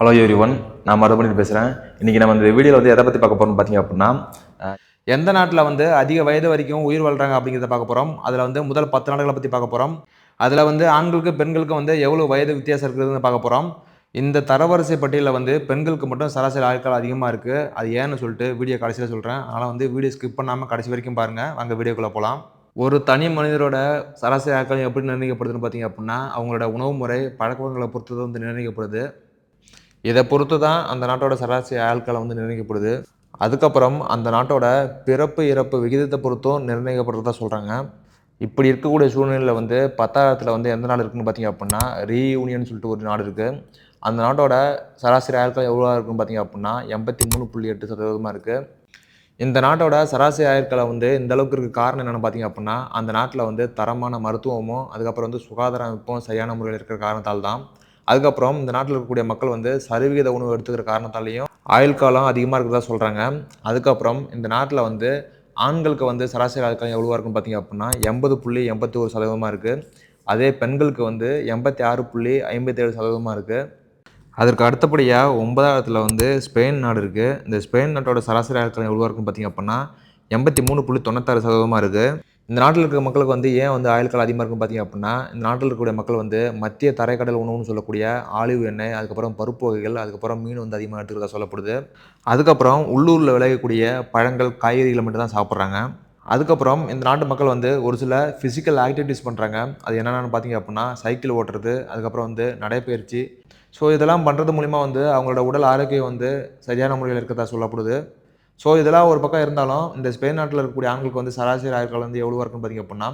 Hello every one நான் மறுபடியும் பேசுகிறேன் இன்றைக்கி நம்ம இந்த வீடியோவில் வந்து எதை பற்றி பார்க்க போகிறோம்னு பார்த்தீங்க அப்படின்னா எந்த நாட்டில் வந்து அதிக வயது வரைக்கும் உயிர் வாழ்கிறாங்க அப்படிங்கிறத பார்க்க போகிறோம் அதில் வந்து முதல் பத்து நாடுகளை பற்றி பார்க்க போகிறோம் அதில் வந்து ஆண்களுக்கு பெண்களுக்கு வந்து எவ்வளோ வயது வித்தியாசம் இருக்குதுன்னு பார்க்க போகிறோம் இந்த தரவரிசை பட்டியலில் வந்து பெண்களுக்கு மட்டும் சராசரி ஆட்கள் அதிகமாக இருக்குது அது ஏன்னு சொல்லிட்டு வீடியோ கடைசியில் சொல்கிறேன் அதனால் வந்து வீடியோ ஸ்கிப் பண்ணாமல் கடைசி வரைக்கும் பாருங்கள் வாங்க வீடியோக்குள்ளே போகலாம் ஒரு தனி மனிதரோட சராசரி ஆட்கள் எப்படி நிர்ணயிக்கப்படுதுன்னு பார்த்தீங்க அப்படின்னா அவங்களோட உணவு முறை பழக்கவழக்கங்களை பொறுத்து வந்து நிர்ணயிக்கப்படுது. இதை பொறுத்து தான் அந்த நாட்டோட சராசரி ஆட்களை வந்து நிர்ணயிக்கப்படுது. அதுக்கப்புறம் அந்த நாட்டோட பிறப்பு இறப்பு விகிதத்தை பொறுத்தும் நிர்ணயிக்கப்படுறதா சொல்கிறாங்க இப்படி இருக்கக்கூடிய சூழ்நிலையில் வந்து பத்தாயிரத்தில் வந்து எந்த நாடு இருக்குன்னு பார்த்தீங்க அப்படின்னா ரீயூனியன் சொல்லிட்டு ஒரு நாடு இருக்குது அந்த நாட்டோட சராசரி ஆயுட்கள் எவ்வளோ இருக்குன்னு பார்த்தீங்க அப்படின்னா எண்பத்தி மூணு புள்ளி எட்டு சதவீதமாக இருக்குது இந்த நாட்டோட சராசரி ஆயுட்களை வந்து இந்த அளவுக்கு இருக்க. காரணம் என்னென்னு பார்த்தீங்க அப்படின்னா அந்த நாட்டில் வந்து தரமான மருத்துவமும் அதுக்கப்புறம் வந்து சுகாதார அமைப்பும் சரியான முறையில் இருக்கிற காரணத்தால் தான் அதுக்கப்புறம் இந்த நாட்டில் இருக்கக்கூடிய மக்கள் வந்து சரிவிகித உணவு எடுத்துக்கிற காரணத்தாலேயும் ஆயுள் காலம் அதிகமாக இருக்கிறதா சொல்கிறாங்க அதுக்கப்புறம் இந்த நாட்டில் வந்து ஆண்களுக்கு வந்து சராசரி ஆயுள் காலம் எவ்வளோவா இருக்குன்னு பார்த்தீங்க அப்படின்னா எண்பது புள்ளி எண்பத்தி ஒரு சதவீதமாக இருக்குது அதே பெண்களுக்கு வந்து எண்பத்தி ஆறு புள்ளி ஐம்பத்தேழு சதவீதமாக இருக்குது அதற்கு அடுத்தபடியாக ஒன்பதாயிரத்தில் வந்து ஸ்பெயின் நாடு இருக்குது இந்த ஸ்பெயின் நாட்டோட சராசரி ஆட்கள் எவ்வளோ இருக்குன்னு பார்த்தீங்க அப்படின்னா எண்பத்தி மூணு புள்ளி தொண்ணூத்தாறு சதவீதமாக இருக்குது இந்த நாட்டில் இருக்கிற மக்களுக்கு வந்து ஏன் வந்து ஆயுட்கள் அதிகமாக இருக்குன்னு பார்த்திங்க அப்படின்னா இந்த நாட்டில் இருக்கக்கூடிய மக்கள் வந்து மத்திய தரைக்கடல் உணவுன்னு சொல்லக்கூடிய ஆலிவ் எண்ணெய் அதுக்கப்புறம் பருப்பு வகைகள் அதுக்கப்புறம் மீன் வந்து அதிகமாக எடுத்துக்கிறதா சொல்லப்படுது. அதுக்கப்புறம் உள்ளூரில் விளையக்கூடிய பழங்கள் காய்கறிகளை மட்டும் தான் சாப்பிட்றாங்க. அதுக்கப்புறம் இந்த நாட்டு மக்கள் வந்து ஒரு சில ஃபிசிக்கல் ஆக்டிவிட்டீஸ் பண்ணுறாங்க அது என்னென்னு பார்த்தீங்க அப்படின்னா சைக்கிள் ஓட்டுறது அதுக்கப்புறம் வந்து நடைப்பயிற்சி. ஸோ இதெல்லாம் பண்ணுறது மூலிமா வந்து அவங்களோட உடல் ஆரோக்கியம் வந்து சரியான முறையில் இருக்கிறதா சொல்லப்படுது. ஸோ இதெல்லாம் ஒரு பக்கம் இருந்தாலும் இந்த ஸ்பெயின் நாட்டில் இருக்கக்கூடிய ஆண்களுக்கு வந்து சராசரி ஆயுட்காலம் வந்து எவ்வளோ இருக்குன்னு பார்த்தீங்க அப்படின்னா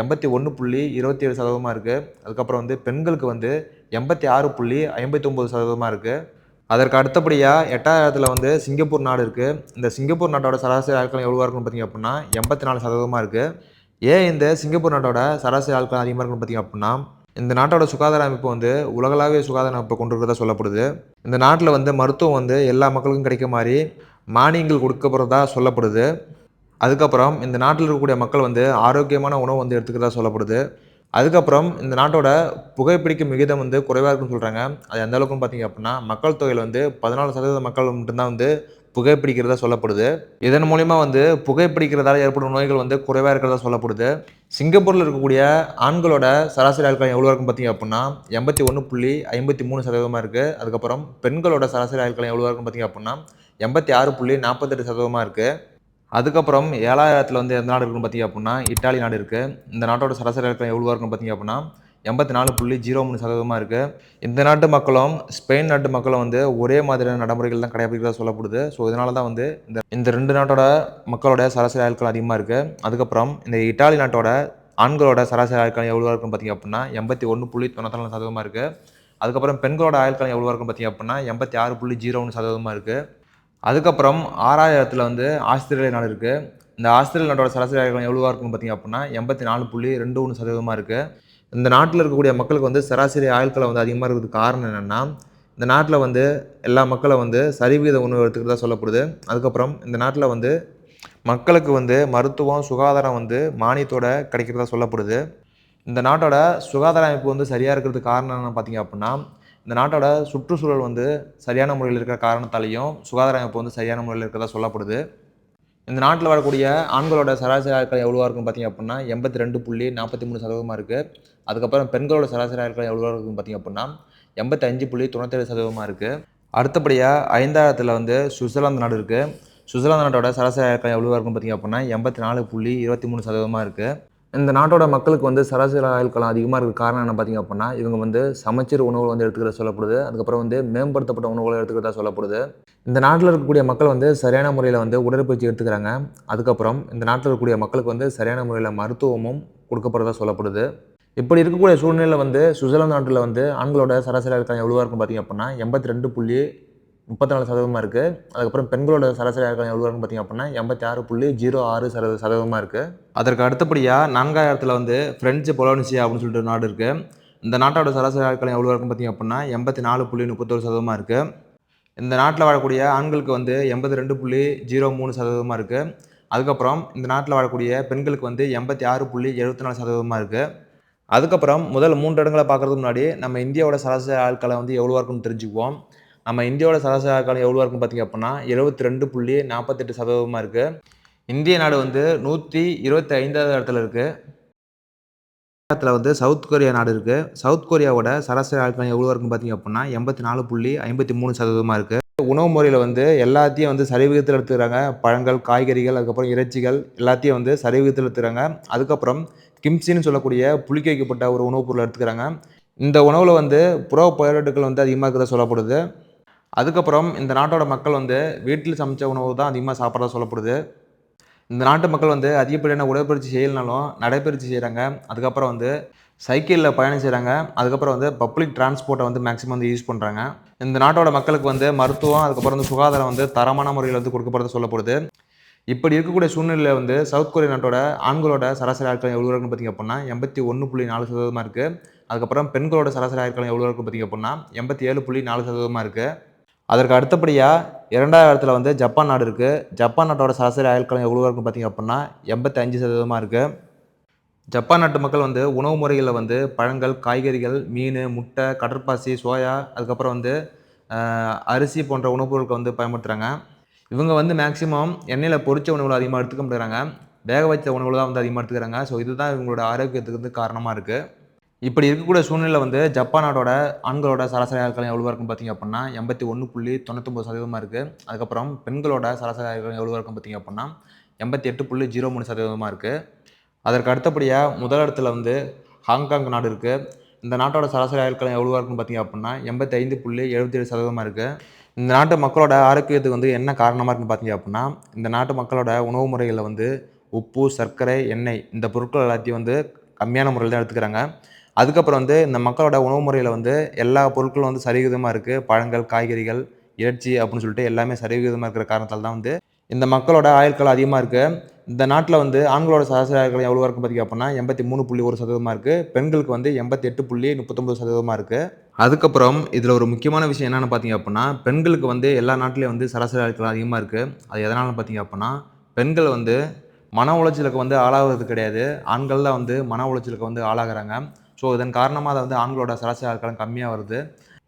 எண்பத்தி ஒன்று புள்ளி இருபத்தி ஏழு சதவீதமாக இருக்குது அதுக்கப்புறம் வந்து பெண்களுக்கு வந்து எண்பத்தி ஆறு புள்ளி ஐம்பத்தி ஒம்பது சதவீதமாக இருக்குது அதற்கு அடுத்தபடியாக எட்டாயிரத்தில் வந்து சிங்கப்பூர் நாடு இருக்குது இந்த சிங்கப்பூர் நாட்டோட சராசரி ஆட்கள் எவ்வளோ இருக்குன்னு பார்த்தீங்க அப்படின்னா எண்பத்தி நாலு சதவீதமாக இருக்குது ஏன் இந்த சிங்கப்பூர் நாட்டோட சராசரி ஆட்கள் அதிகமாக இருக்குன்னு பார்த்தீங்க அப்படின்னா இந்த நாட்டோட சுகாதார அமைப்பு வந்து உலகளாவிய சுகாதார அமைப்பை கொண்டு இருக்கிறதா சொல்லப்படுது. இந்த நாட்டில் வந்து மருத்துவம் வந்து எல்லா மக்களுக்கும் கிடைக்க மாதிரி மானியங்கள் கொடுக்கப்படுறதா சொல்லப்படுது. அதுக்கப்புறம் இந்த நாட்டில் இருக்கக்கூடிய மக்கள் வந்து ஆரோக்கியமான உணவு வந்து எடுத்துக்கிறதா சொல்லப்படுது. அதுக்கப்புறம் இந்த நாட்டோட புகைப்பிடிக்கும் விகிதம் வந்து குறைவாக இருக்குன்னு சொல்கிறாங்க அது எந்த அளவுக்குன்னு பார்த்தீங்க அப்படின்னா மக்கள் தொகையில் வந்து பதினாலு சதவீத மக்கள் மட்டும்தான் வந்து புகைப்பிடிக்கிறதா சொல்லப்படுது. இதன் மூலிமா வந்து புகைப்பிடிக்கிறதால ஏற்படும் நோய்கள் வந்து குறைவாக இருக்கிறதா சொல்லப்படுது. சிங்கப்பூரில் இருக்கக்கூடிய ஆண்களோட சராசரி ஆயுட்காலம் எவ்வளோ இருக்குன்னு பார்த்தீங்க அப்படின்னா எண்பத்தி ஒன்று புள்ளி ஐம்பத்தி மூணு சதவீதமாக இருக்குது அதுக்கப்புறம் பெண்களோட சராசரி ஆயுட்காலம் எவ்வளோ இருக்குன்னு பார்த்தீங்க அப்படின்னா எண்பத்தி ஆறு புள்ளி நாற்பத்தெட்டு சதவீதமாக இருக்குது அதுக்கப்புறம் ஏழாயிரத்தில் வந்து எந்த நாடு இருக்குன்னு பார்த்தீங்க அப்படின்னா இட்டாலி நாடு இருக்குது இந்த நாட்டோட சராசரி ஆட்கள் எவ்வளோ இருக்குன்னு பார்த்தீங்க அப்படின்னா எண்பத்தி நாலு புள்ளி ஜீரோ மூணு சதவீதமாக இருக்குது இந்த நாட்டு மக்களும் ஸ்பெயின் நாட்டு மக்களும் வந்து ஒரே மாதிரியான நடைமுறைகள் தான் கடைபிடிக்கிறதா சொல்லப்படுது. ஸோ இதனால தான் வந்து இந்த இந்த ரெண்டு நாட்டோட மக்களோட சராசரி ஆட்கள் அதிகமாக இருக்குது அதுக்கப்புறம் இந்த இட்டாலி நாட்டோட ஆண்களோட சராசரி ஆட்கள் எவ்வளோ இருக்குன்னு பார்த்தீங்க அப்படின்னா எண்பத்தி ஒன்று புள்ளி தொண்ணூற்றி நாலு சதவீதமாக இருக்குது அதுக்கப்புறம் பெண்களோட ஆயுட்காலம் எவ்வளோ இருக்குன்னு பார்த்தீங்க அப்படின்னா எண்பத்தி ஆறு புள்ளி ஜீரோ ஒன்று சதவீதமாக இருக்குது அதுக்கப்புறம் ஆறாயிரத்தில் வந்து ஆஸ்திரேலியா நாடு இருக்குது இந்த ஆஸ்திரேலிய நாட்டோட சராசரி ஆயுள் எவ்வளோவா இருக்குன்னு பார்த்தீங்க அப்படின்னா எண்பத்தி நாலு புள்ளி ரெண்டு ஒன்று சதவீதமாக இருக்குது இந்த நாட்டில் இருக்கக்கூடிய மக்களுக்கு வந்து சராசரி ஆயுட்களை வந்து அதிகமாக இருக்கிறதுக்கு காரணம் என்னென்னா இந்த நாட்டில் வந்து எல்லா மக்களை வந்து சரிவிகித உணவு எடுத்துக்கிறதா சொல்லப்படுது. அதுக்கப்புறம் இந்த நாட்டில் வந்து மக்களுக்கு வந்து மருத்துவம் சுகாதாரம் வந்து மானியத்தோட கிடைக்கிறதா சொல்லப்படுது. இந்த நாட்டோட சுகாதார அமைப்பு வந்து சரியாக இருக்கிறதுக்கு காரணம் என்ன பார்த்தீங்க அப்படின்னா இந்த நாட்டோட சுற்றுச்சூழல் வந்து சரியான முறையில் இருக்கிற காரணத்தாலையும் சுகாதார அமைப்பு வந்து சரியான முறையில் இருக்கிறதா சொல்லப்படுது. இந்த நாட்டில் வரக்கூடிய ஆண்களோட சராசரி ஆட்கள் எவ்வளோவா இருக்குன்னு பார்த்தீங்க அப்படின்னா எண்பத்தி ரெண்டு புள்ளி நாற்பத்தி மூணு சதவீதமாக இருக்குது அதுக்கப்புறம் பெண்களோட சராசரி ஆட்கள் எவ்வளோ இருக்குன்னு பார்த்தீங்க அப்படின்னா எண்பத்தி அஞ்சு புள்ளி தொண்ணூத்தேழு சதவீதமாக இருக்குது அடுத்தபடியாக ஐந்தாயிரத்தில் வந்து சுவிட்சர்லாந்து நாடு இருக்குது சுவிட்சர்லாந்து நாட்டோட சராசரி ஆட்கள் எவ்வளோ இருக்குன்னு பார்த்தீங்க அப்படின்னா எண்பத்தி நாலு புள்ளி இருபத்தி மூணு சதவீதமாக இருக்குது இந்த நாட்டோட மக்களுக்கு வந்து சராசரி ஆயுட்காலம் அதிகமாக இருக்க காரணம் என்ன பார்த்தீங்க அப்படின்னா இவங்க வந்து சமச்சீர் உணவுகள் வந்து எடுத்துக்கிறத சொல்லப்படுது. அதுக்கப்புறம் வந்து மேம்படுத்தப்பட்ட உணவுகளை எடுத்துக்கிறதா சொல்லப்படுது. இந்த நாட்டில் இருக்கக்கூடிய மக்கள் வந்து சரியான முறையில் வந்து உடற்பயிற்சி எடுத்துக்கிறாங்க. அதுக்கப்புறம் இந்த நாட்டில் இருக்கக்கூடிய மக்களுக்கு வந்து சரியான முறையில் மருத்துவமும் கொடுக்கப்படுறதா சொல்லப்படுது. இப்படி இருக்கக்கூடிய சூழ்நிலையில் வந்து சுவிட்சர்லாந்து நாட்டில் வந்து ஆண்களோட சராசரி ஆயுட்காலம் எவ்வளோவா இருக்கும் பார்த்தீங்க அப்படின்னா எண்பத்தி ரெண்டு புள்ளி முப்பத்தி நாலு சதவீதமாக இருக்குது அதுக்கப்புறம் பெண்களோட சராசரி ஆயுட்காலம் எவ்வளோ இருக்குன்னு பார்த்தீங்க அப்படின்னா எண்பத்தி ஆறு புள்ளி ஜீரோ ஆறு சத சதவீதமாக இருக்குது அதற்கு அடுத்தபடியாக நான்காயிரத்தில் வந்து ஃப்ரெஞ்சு பொலோனிசியா அப்படின்னு சொல்லிட்டு ஒரு நாடு இருக்குது இந்த நாட்டோட சராசரி ஆட்கள் எவ்வளோ இருக்குன்னு பார்த்தீங்க அப்படின்னா எண்பத்தி நாலு புள்ளி முப்பத்தொரு சதவீதமாக இருக்குது இந்த நாட்டில் வாழக்கூடிய ஆண்களுக்கு வந்து எண்பத்தி ரெண்டு புள்ளி ஜீரோ மூணு சதவீதமாக இருக்குது அதுக்கப்புறம் இந்த நாட்டில் வாழக்கூடிய பெண்களுக்கு வந்து எண்பத்தி ஆறு புள்ளி எழுபத்தி நாலு சதவீதமாக இருக்குது அதுக்கப்புறம் முதல் மூன்று இடங்களை பார்க்குறதுக்கு முன்னாடி நம்ம இந்தியாவோட சராசரி ஆட்களை வந்து எவ்வளோ இருக்குன்னு தெரிஞ்சுக்குவோம். நம்ம இந்தியாவோட சராசரி காலம் எவ்வளோ இருக்கும் பார்த்தீங்க அப்படின்னா எழுபத்தி ரெண்டு புள்ளி நாற்பத்தெட்டு சதவீதமாக இருக்குது இந்திய நாடு வந்து நூற்றி இருபத்தி ஐந்தாவது இடத்துல இருக்குது இடத்துல வந்து சவுத் கொரியா நாடு இருக்குது சவுத் கொரியாவோட சராசரி ஆயுட்காலம் எவ்வளோ இருக்குன்னு பார்த்தீங்க அப்படின்னா எண்பத்தி நாலு புள்ளி ஐம்பத்தி மூணு சதவீதமாக இருக்குது உணவு முறையில் வந்து எல்லாத்தையும் வந்து சரிவிகிதத்தில் எடுத்துக்கிறாங்க. பழங்கள் காய்கறிகள் அதுக்கப்புறம் இறைச்சிகள் எல்லாத்தையும் வந்து சரிவிகிதத்தில் எடுத்துக்கிறாங்க. அதுக்கப்புறம் கிம்சின்னு சொல்லக்கூடிய புளிக்க வைக்கப்பட்ட ஒரு உணவுப் பொருளை எடுத்துக்கிறாங்க. இந்த உணவில் வந்து புற பயோடட்டுகள் வந்து அதிகமாக இருக்கிறத சொல்லப்படுது. அதுக்கப்புறம் இந்த நாட்டோட மக்கள் வந்து வீட்டில் சமைச்ச உணவு தான் அதிகமாக சாப்பிட்றதா சொல்லப்படுது. இந்த நாட்டு மக்கள் வந்து அதிகப்படியான உடற்பயிற்சி செய்யலனாலும் நடைபயிற்சி செய்கிறாங்க அதுக்கப்புறம் வந்து சைக்கிளில் பயணம் செய்கிறாங்க அதுக்கப்புறம் வந்து பப்ளிக் டிரான்ஸ்போர்ட்டை வந்து மேக்ஸிமம் வந்து யூஸ் பண்ணுறாங்க இந்த நாட்டோட மக்களுக்கு வந்து மருத்துவம் அதுக்கப்புறம் வந்து சுகாதாரம் வந்து தரமான முறையில் வந்து கொடுக்கப்படுறது சொல்லப்படுது. இப்படி இருக்கக்கூடிய சூழ்நிலையில் வந்து சவுத் கொரியா நாட்டோட ஆண்களோட சராசரி ஆட்கள் எவ்வளோ இருக்குன்னு பார்த்தீங்க அப்படின்னா எண்பத்தி ஒன்று புள்ளி நாலு சதவீதமாக இருக்குது அதுக்கப்புறம் பெண்களோட சராசரி ஆட்கள் எவ்வளோ இருக்குன்னு பார்த்தீங்க அப்படின்னா எண்பத்தி ஏழு புள்ளி நாலு சதவீதமாக இருக்குது அதற்கு அடுத்தபடியாக இரண்டாவது இடத்துல வந்து ஜப்பான் நாடு இருக்குது ஜப்பான் நாட்டோட சராசரி ஆயுட்காலம் எவ்வளோ இருக்கும் பார்த்திங்க அப்படின்னா எண்பத்தி அஞ்சு சதவீதமாக இருக்குது ஜப்பான் நாட்டு மக்கள் வந்து உணவு முறைகளில் வந்து பழங்கள் காய்கறிகள் மீன் முட்டை கடற்பாசி சோயா அதுக்கப்புறம் வந்து அரிசி போன்ற உணவுப் பொருட்கள் வந்து பயன்படுத்துகிறாங்க இவங்க வந்து மேக்ஸிமம் எண்ணெயில் பொரிச்ச உணவுகள் அதிகமாக எடுத்துக்க மாட்டேங்கிறாங்க. வேக வைத்த உணவுகள் தான் வந்து அதிகமாக எடுத்துக்கிறாங்க. ஸோ இதுதான் இவங்களோட ஆரோக்கியத்துக்கு வந்து காரணமாக இருக்குது இப்படி இருக்கக்கூடிய சூழ்நிலை வந்து ஜப்பான் நாட்டோட ஆண்களோட சராசரி ஆட்கள் எவ்வளோ இருக்குன்னு பார்த்தீங்க அப்படின்னா எண்பத்தி ஒன்று புள்ளி தொண்ணூத்தொம்பது சதவீதமாக இருக்குது அதுக்கப்புறம் பெண்களோட சராசரி ஆயுள் எவ்வளோ இருக்குன்னு பார்த்தீங்க அப்படின்னா எண்பத்தி எட்டு புள்ளி ஜீரோ மூணு சதவீதமாக இருக்குது அதற்கு அடுத்தபடியாக முதல் இடத்துல வந்து ஹாங்காங் நாடு இருக்குது இந்த நாட்டோட சராசரி ஆயுட்காலம் எவ்வளோ இருக்குன்னு பார்த்தீங்க அப்படின்னா எண்பத்தி ஐந்து புள்ளி எழுபத்தேழு சதவீதமாக இருக்குது இந்த நாட்டு மக்களோட ஆரோக்கியத்துக்கு வந்து என்ன காரணமாக இருக்குன்னு பார்த்தீங்க அப்படின்னா இந்த நாட்டு மக்களோட உணவு முறைகளில் வந்து உப்பு சர்க்கரை எண்ணெய் இந்த பொருட்கள் எல்லாத்தையும் வந்து கம்மியான முறையில் தான் எடுத்துக்கிறாங்க. அதுக்கப்புறம் வந்து இந்த மக்களோட உணவு முறையில் வந்து எல்லா பொருட்களும் வந்து சரிவிகிதமாக இருக்குது பழங்கள் காய்கறிகள் இறைச்சி அப்படின்னு சொல்லிட்டு எல்லாமே சரிவிகிதமாக இருக்கிற காரணத்தால் தான் வந்து இந்த மக்களோட ஆயுட்கள் அதிகமாக இருக்குது இந்த நாட்டில் வந்து ஆண்களோட சராசரி ஆயுட்கள் எவ்வளோ இருக்கும் பார்த்தீங்க அப்படின்னா எண்பத்தி மூணு புள்ளி ஒரு சதவீதமாக இருக்குது பெண்களுக்கு வந்து எண்பத்தி எட்டு புள்ளி முப்பத்தொம்பது சதவீதமாக இருக்குது அதுக்கப்புறம் இதில் ஒரு முக்கியமான விஷயம் என்னென்னு பார்த்தீங்க அப்படின்னா பெண்களுக்கு வந்து எல்லா நாட்டிலையும் வந்து சராசரி ஆயுட்கள் அதிகமாக இருக்குது அது எதனால பார்த்தீங்க அப்படின்னா பெண்கள் வந்து மன உளைச்சலுக்கு வந்து ஆளாகிறது கிடையாது. ஆண்கள் தான் வந்து மன உளைச்சலுக்கு வந்து ஆளாகிறாங்க. ஸோ இதன் காரணமாக அதை வந்து ஆண்களோட சராசரி ஆயுட்காலம் கம்மியாக வருது.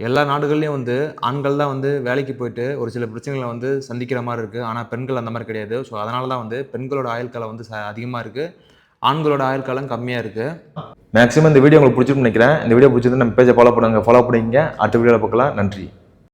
எல்லா நாடுகள்லேயும் வந்து ஆண்கள் தான் வந்து வேலைக்கு போயிட்டு ஒரு சில பிரச்சனைகளை வந்து சந்திக்கிற மாதிரி இருக்குது ஆனால் பெண்கள் அந்த மாதிரி கிடையாது. ஸோ அதனால தான் வந்து பெண்களோட ஆயுட்காலம் வந்து ச அதிகமாக இருக்குது ஆண்களோட ஆயுட்காலம் கம்மியாக இருக்குது மேக்ஸிமம் இந்த வீடியோ உங்களுக்கு பிடிச்சிருக்குன்னு நினைக்கிறேன். இந்த வீடியோ பிடிச்சிருந்து நம்ம பேஜை ஃபாலோ பண்ணுங்க. ஃபாலோ பண்ணிங்க அடுத்த வீடியோவில் பார்க்கலாம். நன்றி.